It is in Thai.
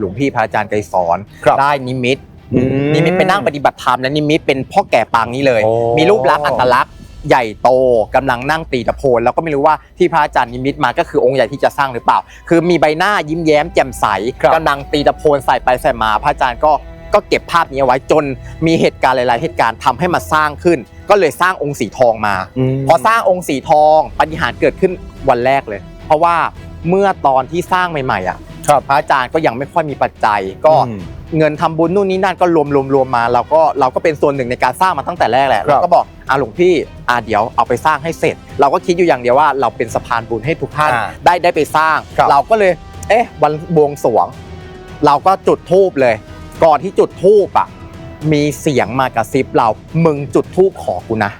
หลวงพี่พระอาจารย์ไกรสอนครับได้นิมิตอืมนิมิตไปนั่งปฏิบัติธรรมและนิมิตเป็นพ่อแก่ปางนี้เลย โอ้ มีรูปลักษณ์อัตลักษณ์ใหญ่โตกำลังนั่งตีตะโพนแล้วก็ไม่รู้ว่าที่พระอาจารย์นิมิตมาก็คือองค์ใหญ่ที่จะสร้างหรือเปล่า คือมีใบหน้ายิ้มแย้มแจ่มใสครับ กำลังตีตะโพนใส่ไปใส่มาพระอาจารย์ก็ก็เก็บภาพนี้เอาไว้จนมีเหตุการณ์หลาย ๆ เหตุการณ์ทำให้มาสร้างขึ้น ก็เลยสร้างองค์สีทองมา พอสร้างองค์สีทองปาฏิหารย์เกิดขึ้นวันแรกเลย เพราะว่าเมื่อตอนที่สร้างใหม่ๆอะ ครับพระอาจารย์ก็ยังไม่ค่อยมีปัจจัย ก็อืมเงินทำบุญนู่นนี่นั่นก็รวมรวมรวมมาเราก็เราก็เป็นส่วนหนึ่งในการสร้างมาตั้งแต่แรกแหละครับ เราก็บอกอ่าหลวงพี่อ่าเดี๋ยวเอาไปสร้างให้เสร็จ เราก็คิดอยู่อย่างเดียวว่าเราเป็นสะพานบุญให้ทุกท่านอ่าได้ได้ไปสร้าง ครับ เราก็เลย เอ๊ะวันบวงสรวง เราก็จุดธูปเลย ก่อนที่จุดธูปอะมีเสียงมากระซิบเรามึงจุดธูปขอกูนะ